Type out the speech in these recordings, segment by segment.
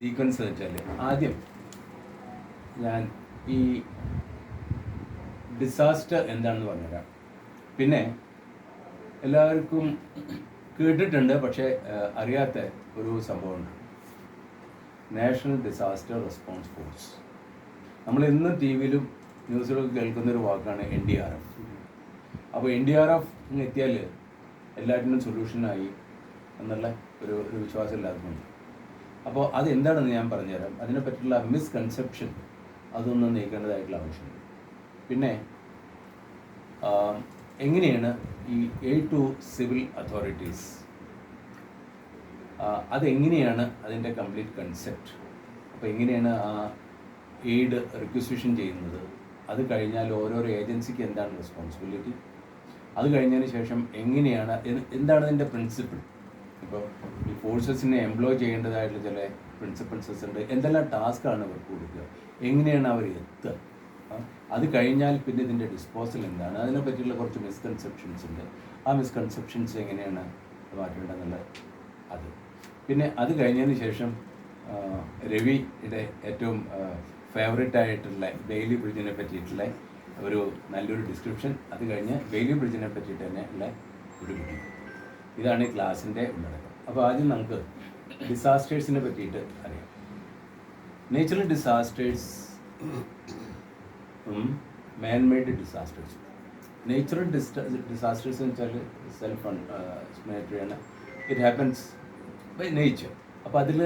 Sequence വെച്ചാൽ ആദ്യം ഞാൻ ഈ ഡിസാസ്റ്റർ എന്താണെന്ന് പറഞ്ഞുതരാം. പിന്നെ എല്ലാവർക്കും കേട്ടിട്ടുണ്ട് പക്ഷേ അറിയാത്ത ഒരു സംഭവമുണ്ട്. നാഷണൽ ഡിസാസ്റ്റർ റെസ്പോൺസ് ഫോഴ്സ് നമ്മൾ ഇന്നും ടി വിയിലും ന്യൂസിലൊക്കെ കേൾക്കുന്ന ഒരു വാക്കാണ് എൻ ഡി ആർ എഫ് അപ്പോൾ എൻ ഡി ആർ എഫ് എത്തിയാൽ എല്ലാറ്റിനും സൊല്യൂഷനായി എന്നുള്ള ഒരു ഒരു വിശ്വാസം ഉണ്ട്. അപ്പോൾ അതെന്താണെന്ന് ഞാൻ പറഞ്ഞുതരാം. അതിനെ അതിനെപ്പറ്റിയുള്ള മിസ്കൺസെപ്ഷൻ അതൊന്ന് നീക്കേണ്ടതായിട്ടുള്ള ആവശ്യമുണ്ട് പിന്നെ എങ്ങനെയാണ് ഈ എ ടു സിവിൽ അതോറിറ്റീസ് അതെങ്ങനെയാണ് അതിന്റെ കംപ്ലീറ്റ് കൺസെപ്റ്റ് അപ്പോൾ എങ്ങനെയാണ് ആ എയ്ഡ് റിക്വസിഷൻ ചെയ്യുന്നത്? അത് കഴിഞ്ഞാൽ ഓരോരോ ഏജൻസിക്ക് എന്താണ് റെസ്പോൺസിബിലിറ്റി അത് കഴിഞ്ഞതിന് ശേഷം എങ്ങനെയാണ് എന്താണ് അതിന്റെ പ്രിൻസിപ്പിൾ ഇപ്പോൾ ഈ ഫോഴ്സസിനെ എംപ്ലോയ് ചെയ്യേണ്ടതായിട്ടുള്ള ചില പ്രിൻസിപ്പൽസസ് ഉണ്ട്. എന്തെല്ലാം ടാസ്ക്കാണ് അവർക്ക് കൊടുക്കുക? എങ്ങനെയാണ് അവർ എത്തുക? അത് കഴിഞ്ഞാൽ പിന്നെ ഇതിന്റെ ഡിസ്പോസൽ എന്താണ്? അതിനെ പറ്റിയുള്ള കുറച്ച് മിസ്കൺസെപ്ഷൻസ് ഉണ്ട്. ആ മിസ്കൺസെപ്ഷൻസ് എങ്ങനെയാണ് മാറ്റേണ്ടതെന്നുള്ള അത്. പിന്നെ അത് കഴിഞ്ഞതിന് ശേഷം രവി രവിയുടെ ഏറ്റവും ഫേവറേറ്റ് ആയിട്ടുള്ള ഡെയിലി ബ്രിഡ്ജിനെ പറ്റിയിട്ടുള്ള ഒരു നല്ലൊരു ഡിസ്ക്രിപ്ഷൻ അത് കഴിഞ്ഞ് ബെയിലി ബ്രിഡ്ജിനെ പറ്റിയിട്ട് തന്നെ ഉള്ള ഒരു വീഡിയോ ഇതാണ് ഈ ക്ലാസ്സിന്റെ ഉള്ളടക്കം. അപ്പോൾ ആദ്യം നമുക്ക് ഡിസാസ്റ്റേഴ്സിനെ പറ്റിയിട്ട് അറിയാം. Natural disasters manmade disasters natural disasters എന്ന് വെച്ചാൽ സെൽഫ് ആണ്. ഇറ്റ് ഹാപ്പൻസ് ബൈ നേച്ചർ അപ്പോൾ അതിൽ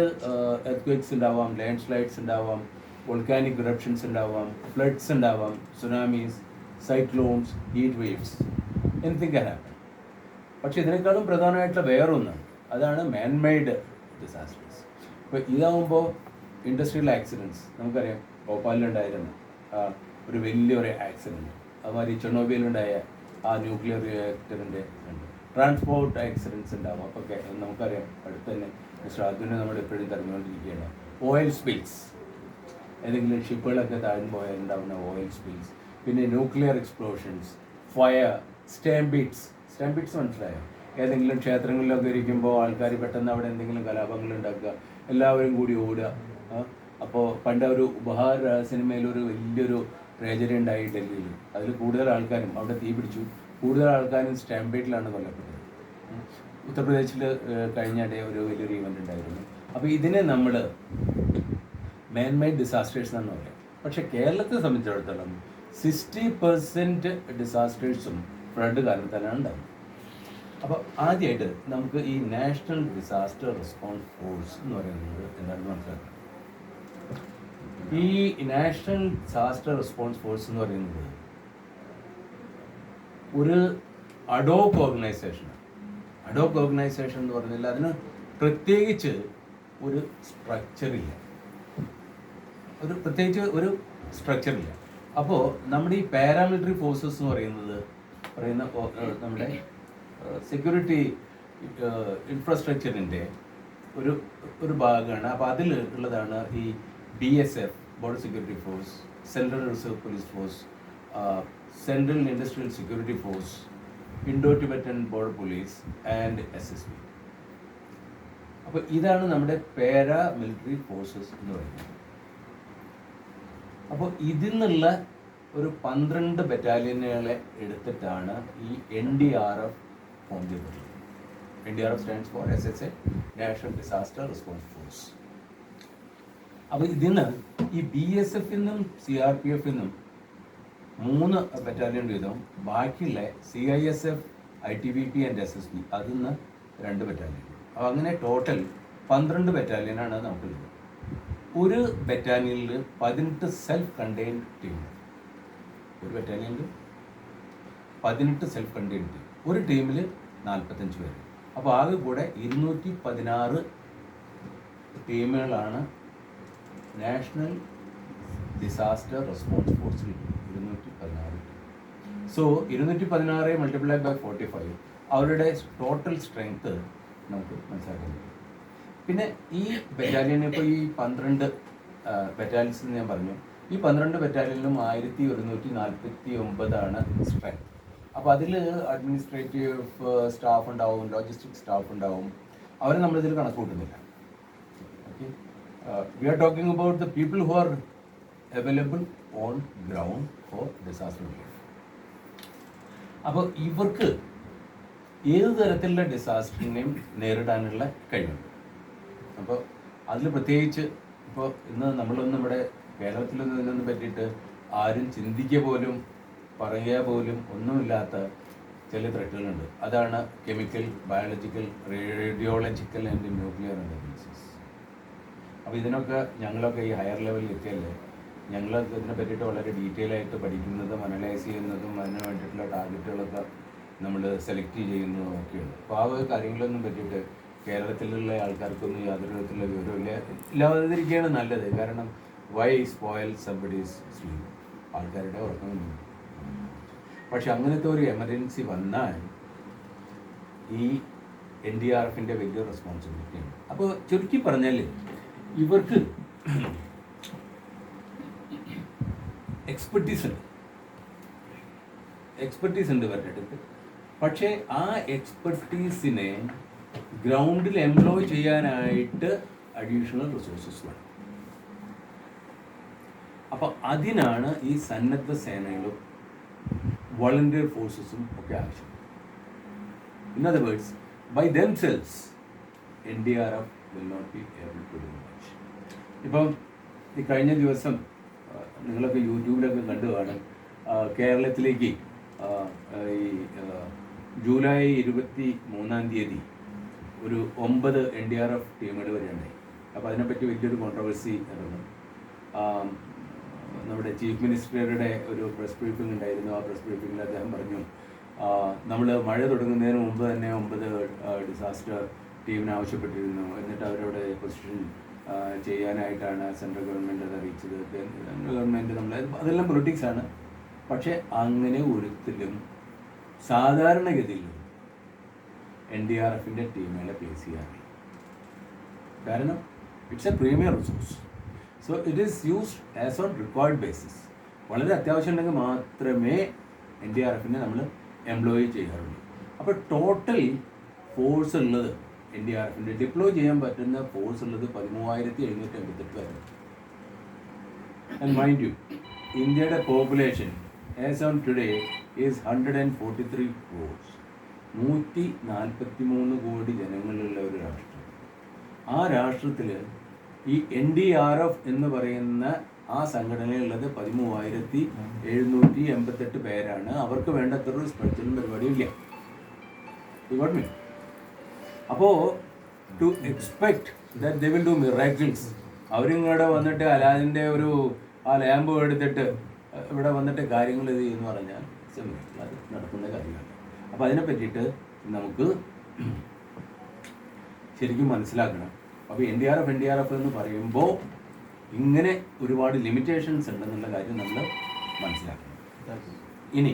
എർത്ത് ഉണ്ടാവാം ലാൻഡ് സ്ലൈഡ്സ് ഉണ്ടാവാം വോൾക്കാനിക് ഇറപ്ഷൻസ് ഉണ്ടാവാം ഫ്ലഡ്സ് ഉണ്ടാവാം tsunamis cyclones heat waves anything can happen പക്ഷേ ഇതിനേക്കാളും പ്രധാനമായിട്ടുള്ള വേറൊന്നാണ് അതാണ് മാൻമെയ്ഡ് ഡിസാസ്റ്റേഴ്സ് ഇപ്പോൾ ഇതാകുമ്പോൾ ഇൻഡസ്ട്രിയൽ ആക്സിഡന്റ്സ് നമുക്കറിയാം ഭോപ്പാലിലുണ്ടായിരുന്ന ഒരു വലിയൊരു ആക്സിഡന്റ് അതുമാതിരി ചെണ്ണോബിയിലുണ്ടായ ആ ന്യൂക്ലിയർ റിയാക്ടറിന്റെ ഉണ്ട് ട്രാൻസ്പോർട്ട് ആക്സിഡന്റ്സ് ഉണ്ടാകും അപ്പോൾ നമുക്കറിയാം അടുത്ത് തന്നെ മിസ്റ്റർ അർജുനെ നമ്മൾ എപ്പോഴും തിരഞ്ഞുകൊണ്ടിരിക്കുകയാണ് ഓയിൽ സ്പിൽസ് ഏതെങ്കിലും ഷിപ്പുകളൊക്കെ താഴ്ന്നു പോയാൽ ഉണ്ടാകുന്ന ഓയിൽ സ്പിൽസ് പിന്നെ nuclear explosions fire stampedes stampedes മനസ്സിലായോ? ഏതെങ്കിലും ക്ഷേത്രങ്ങളിലൊക്കെ ഇരിക്കുമ്പോൾ ആൾക്കാർ പെട്ടെന്ന് അവിടെ എന്തെങ്കിലും കലാപങ്ങൾ ഉണ്ടാക്കുക എല്ലാവരും കൂടി ഓടുക. അപ്പോൾ പണ്ട് ഒരു ഉപഹാര സിനിമയിൽ ഒരു വലിയൊരു ട്രേജറി ഉണ്ടായി ഡൽഹിയിൽ. അതിൽ കൂടുതൽ ആൾക്കാരും അവിടെ തീ പിടിച്ചു. കൂടുതൽ ആൾക്കാരും സ്റ്റാമ്പേറ്റിലാണ് കൊല്ലപ്പെട്ടത്. ഉത്തർപ്രദേശിൽ കഴിഞ്ഞ ഡേ ഒരു വലിയൊരു ഇവന്റ് ഉണ്ടായിരുന്നു. അപ്പോൾ ഇതിനെ നമ്മൾ മാൻമെയ്ഡ് ഡിസാസ്റ്റേഴ്സ് എന്നാണ് പറയുക പക്ഷേ കേരളത്തെ സംബന്ധിച്ചിടത്തോളം സിക്സ്റ്റി പെർസെന്റ് ഡിസാസ്റ്റേഴ്സും ഫ്ലഡ് കാരണത്താലാണ് ഉണ്ടായത് അപ്പോൾ ആദ്യമായിട്ട് നമുക്ക് ഈ നാഷണൽ ഡിസാസ്റ്റർ റെസ്പോൺസ് ഫോഴ്സ് എന്ന് പറയുന്നത് എന്താണെന്ന് മനസ്സിലാക്കാം ഈ നാഷണൽ ഡിസാസ്റ്റർ റെസ്പോൺസ് ഫോഴ്സ് എന്ന് പറയുന്നത് ഒരു അഡോക്ക് ഓർഗനൈസേഷൻ അഡോക്ക് ഓർഗനൈസേഷൻ എന്ന് പറഞ്ഞാൽ അതിന് പ്രത്യേകിച്ച് ഒരു സ്ട്രക്ചർ ഇല്ല. ഒരു പ്രത്യേകിച്ച് ഒരു സ്ട്രക്ചർ ഇല്ല. അപ്പോൾ നമ്മുടെ ഈ പാരാമിലിറ്ററി ഫോഴ്സസ് എന്ന് പറയുന്നത് പറയുന്ന നമ്മുടെ സെക്യൂരിറ്റി ഇൻഫ്രാസ്ട്രക്ചറിന്റെ ഒരു ഒരു ഭാഗമാണ്. അപ്പോൾ അതിൽ ഉള്ളതാണ് ഈ B S F border security force central reserve police force central industrial security force Indo Tibetan border police and S S B അപ്പോൾ ഇതാണ് നമ്മുടെ പാരാ മിലിറ്ററി ഫോഴ്സസ് എന്ന് പറയുന്നത്. അപ്പോൾ ഇതിൽ നിന്നുള്ള ഒരു പന്ത്രണ്ട് ബറ്റാലിയനുകളെ എടുത്തിട്ടാണ് ഈ N D R F form ചെയ്തിട്ടുള്ളത് N D R F stands for S S A national disaster response force അപ്പോൾ ഇതിന് ഈ ബി എസ് എഫിൽ നിന്നും സി ആർ പി എഫിൽ നിന്നും മൂന്ന് ബറ്റാലിയൻ വീതം ബാക്കിയുള്ള C I S F I T B P and S S B അതിൽ നിന്ന് രണ്ട് ബറ്റാലിയൻ അപ്പോൾ അങ്ങനെ ടോട്ടൽ പന്ത്രണ്ട് ബറ്റാലിയനാണ് നമുക്കുള്ളത്. ഒരു ബറ്റാലിയനിൽ പതിനെട്ട് സെൽഫ് കണ്ടെയ്ൻഡ് ടീം ഒരു ബറ്റാലിയനിൽ പതിനെട്ട് സെൽഫ് കണ്ടെയ്ൻഡ് ടീം ഒരു ടീമിൽ നാൽപ്പത്തഞ്ച് പേര്. അപ്പോൾ ആകെ കൂടെ ഇരുന്നൂറ്റി പതിനാറ് ടീമുകളാണ് നാഷണൽ ഡിസാസ്റ്റർ റെസ്പോൺസ് ഫോഴ്സിൽ ഇരുന്നൂറ്റി പതിനാറ് സോ ഇരുന്നൂറ്റി പതിനാറ് മൾട്ടിപ്ലൈ ബൈ ഫോർട്ടി ഫൈവ് അവരുടെ ടോട്ടൽ സ്ട്രെങ്ത് നമുക്ക് മനസ്സിലാക്കാൻ പറ്റും. പിന്നെ ഈ ബറ്റാലിയൻ ഇപ്പോൾ ഈ പന്ത്രണ്ട് ബറ്റാലിയൻസ് എന്ന് ഞാൻ പറഞ്ഞു. ഈ പന്ത്രണ്ട് ബറ്റാലിയനിലും ആയിരത്തി ഒരുന്നൂറ്റി നാൽപ്പത്തി ഒമ്പതാണ് സ്ട്രെങ്ത് അപ്പോൾ അതിൽ അഡ്മിനിസ്ട്രേറ്റീവ് സ്റ്റാഫ് ഉണ്ടാവും ലോജിസ്റ്റിക് സ്റ്റാഫ് ഉണ്ടാവും. അവരെ നമ്മളിതിൽ കണക്ക് കൂട്ടുന്നില്ല we are talking about the people who are available on ground for disaster relief അപ്പോൾ ഇവർക്ക് ഏത് തരത്തിലുള്ള ഡിസാസ്റ്ററിനെയും നേരിടാനുള്ള കഴിവുണ്ട് അപ്പോൾ അതിൽ പ്രത്യേകിച്ച് ഇപ്പോൾ ഇന്ന് നമ്മളൊന്നും ഇവിടെ കേരളത്തിലൊന്നും ഇതിനൊന്നും പറ്റിയിട്ട് ആരും ചിന്തിക്കുക പോലും പറയുക പോലും ഒന്നുമില്ലാത്ത ചില ത്രെട്ടുകളുണ്ട് അതാണ് chemical biological radiological and nuclear interventions അപ്പോൾ ഇതിനൊക്കെ ഞങ്ങളൊക്കെ ഈ ഹയർ ലെവലിൽ എത്തിയല്ലേ? ഞങ്ങൾ ഇതിനെ പറ്റിയിട്ട് വളരെ ഡീറ്റെയിൽ ആയിട്ട് പഠിക്കുന്നതും അനലൈസ് ചെയ്യുന്നതും അതിന് വേണ്ടിയിട്ടുള്ള ടാർഗറ്റുകളൊക്കെ നമ്മൾ സെലക്ട് ചെയ്യുന്നതും ഒക്കെയുണ്ട്. അപ്പോൾ ആ ഒരു കാര്യങ്ങളൊന്നും പറ്റിയിട്ട് കേരളത്തിലുള്ള ആൾക്കാർക്കൊന്നും യാതൊരു വിധത്തിലുള്ള വിവരമില്ല ഇല്ലാതിരിക്കുകയാണ് നല്ലത്. കാരണം വൈ സ്പോയിൽ സംബഡീസ് സ്ലീപ് ആൾക്കാരുടെ ഉറക്കം പക്ഷെ അങ്ങനത്തെ ഒരു എമർജൻസി വന്നാൽ ഈ എൻ ഡി ആർ എഫിന്റെ വലിയ റെസ്പോൺസിബിലിറ്റിയാണ് അപ്പോൾ ചുരുക്കി പറഞ്ഞാൽ ഇവർക്ക് എക്സ്പെർട്ടീസ് ഉണ്ട്. എക്സ്പെർട്ടീസ് ഉണ്ട് ഇവരുടെ അടുത്ത്. പക്ഷേ ആ എക്സ്പെർട്ടീസിനെ ഗ്രൗണ്ടിൽ എംപ്ലോയ് ചെയ്യാനായിട്ട് അഡീഷണൽ റിസോഴ്സസ് വേണം. അപ്പോൾ അതിനാണ് ഈ സന്നദ്ധ സേനകളും വോളണ്ടിയർ ഫോഴ്സസും ഒക്കെ ആവശ്യം. In other words by themselves N D R F will not be able to do much ഇപ്പം ഈ കഴിഞ്ഞ ദിവസം നിങ്ങളൊക്കെ യൂട്യൂബിലൊക്കെ കണ്ടു കാണും കേരളത്തിലേക്ക് ഈ ജൂലൈ ഇരുപത്തി മൂന്നാം തീയതി ഒരു ഒമ്പത് എൻ ഡി ആർ എഫ് ടീമുകൾ വരെയുണ്ടായി അപ്പോൾ അതിനെപ്പറ്റി വലിയൊരു കോൺട്രവേഴ്സി നടന്നു നമ്മുടെ ചീഫ് മിനിസ്റ്ററുടെ ഒരു പ്രസ് ബ്രീഫിംഗ് ഉണ്ടായിരുന്നു. ആ പ്രസ് ബ്രീഫിംഗിൽ അദ്ദേഹം പറഞ്ഞു നമ്മൾ മഴ തുടങ്ങുന്നതിന് മുമ്പ് തന്നെ ഒമ്പത് ഡിസാസ്റ്റർ ടീമിന് ആവശ്യപ്പെട്ടിരുന്നു. എന്നിട്ട് അവരുടെ പൊസിഷൻ ചെയ്യാനായിട്ടാണ് സെൻട്രൽ ഗവൺമെന്റ് അത് അറിയിച്ചത്. സെൻട്രൽ ഗവൺമെന്റ് നമ്മൾ അതെല്ലാം പൊളിറ്റിക്സ് ആണ്. പക്ഷേ അങ്ങനെ ഒരിക്കലും സാധാരണഗതിയിൽ എൻ ഡി ആർ എഫിന്റെ ടീമുകളെ പ്ലേസ് ചെയ്യാറില്ല. കാരണം it's a premier resource so it is used as on required basis വളരെ അത്യാവശ്യം ഉണ്ടെങ്കിൽ മാത്രമേ എൻ ഡി ആർ എഫിനെ നമ്മൾ എംപ്ലോയ് ചെയ്യാറുള്ളൂ. അപ്പോൾ ടോട്ടൽ ഫോഴ്സ് ഉള്ളത് എൻ ഡി ആർ എഫിന്റെ ഡിപ്ലോയ് ചെയ്യാൻ പറ്റുന്ന ഫോഴ്സ് ഉള്ളത് പതിമൂവായിരത്തി എഴുന്നൂറ്റി അമ്പത്തെട്ട് പേരാണ് ആൻഡ് മൈൻഡ് യു ഇന്ത്യയുടെ population as on today is hundred and forty three crores നൂറ്റി നാൽപ്പത്തി മൂന്ന് കോടി ജനങ്ങളുള്ള ഒരു രാഷ്ട്രം. ആ രാഷ്ട്രത്തിൽ ഈ എൻ ഡി ആർ എഫ് എന്ന് പറയുന്ന ആ സംഘടനയുള്ളത് പതിമൂവായിരത്തി എഴുന്നൂറ്റി എൺപത്തെട്ട് പേരാണ്. അവർക്ക് വേണ്ടത്ര ഒരു സ്പെഷ്യലും പരിപാടിയും ഇല്ല മീ അപ്പോൾ to expect that they will do miracles അവരിങ്ങോടെ വന്നിട്ട് അലാദിന്റെ ഒരു ആ ലാമ്പ് എടുത്തിട്ട് ഇവിടെ വന്നിട്ട് കാര്യങ്ങൾ ഇത് എന്ന് പറഞ്ഞാൽ. അത് നടക്കുന്ന കാര്യമാണ് അപ്പോൾ അതിനെ പറ്റിയിട്ട് നമുക്ക് ശരിക്കും മനസ്സിലാക്കണം. അപ്പോൾ N D R F N D R F എന്ന് പറയുമ്പോൾ ഇങ്ങനെ ഒരുപാട് ലിമിറ്റേഷൻസ് ഉണ്ടെന്നുള്ള കാര്യം നമ്മൾ മനസ്സിലാക്കണം. ഇനി